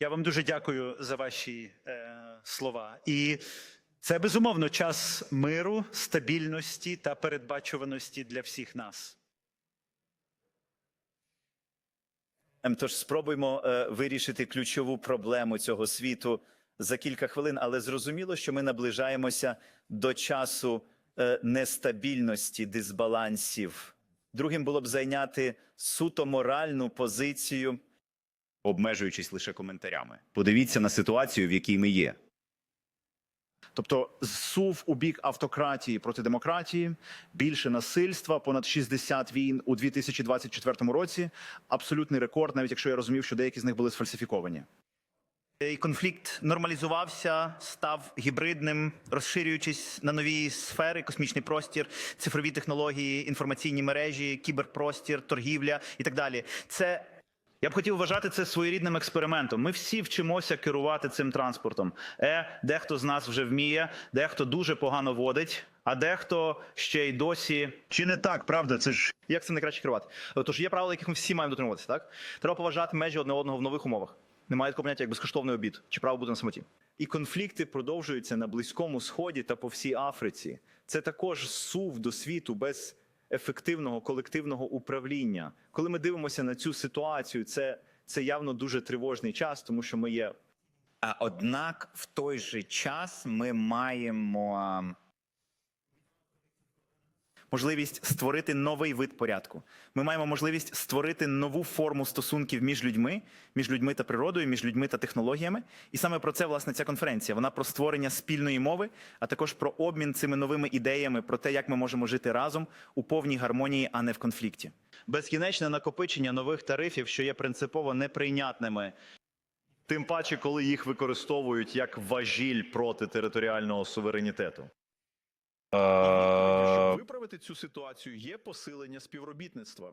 Я вам дуже дякую за ваші е, слова. І це безумовно час миру, стабільності та передбачуваності для всіх нас. Ем, Тож спробуймо е, вирішити ключову проблему цього світу за кілька хвилин, але зрозуміло, що ми наближаємося до часу е, нестабільності, дисбалансів. Другим було б зайняти суто моральну позицію, обмежуючись лише коментарями. Подивіться на ситуацію, в якій ми є. Тобто зсув у бік автократії проти демократії, більше насильства, понад 60 війн у 2024 році. Абсолютний рекорд, навіть якщо я розумів, що деякі з них були сфальсифіковані. Конфлікт нормалізувався, став гібридним, розширюючись на нові сфери: космічний простір, цифрові технології, інформаційні мережі, кіберпростір, торгівля і так далі. Це я б хотів вважати це своєрідним експериментом. Ми всі вчимося керувати цим транспортом. Е, дехто з нас вже вміє, дехто дуже погано водить, а дехто ще й досі Чи не так, правда? Це ж як це найкраще керувати? Тож є правила, яких ми всі маємо дотримуватися, так? Треба поважати межі одне одного в нових умовах. Немає такого поняття, як безкоштовний обід чи право бути на самоті. І конфлікти продовжуються на Близькому Сході та по всій Африці. Це також сув до світу без ефективного колективного управління. Коли ми дивимося на цю ситуацію, це, це явно дуже тривожний час, тому що ми є однак в той же час ми маємо можливість створити новий вид порядку. Ми маємо можливість створити нову форму стосунків між людьми, між людьми та природою, між людьми та технологіями. І саме про це власне ця конференція. Вона про створення спільної мови, а також про обмін цими новими ідеями, про те, як ми можемо жити разом у повній гармонії, а не в конфлікті. безкінечне накопичення нових тарифів, що є принципово неприйнятними. Тим паче, коли їх використовують як важіль проти територіального суверенітету. Щоб виправити цю ситуацію, є посилення співробітництва.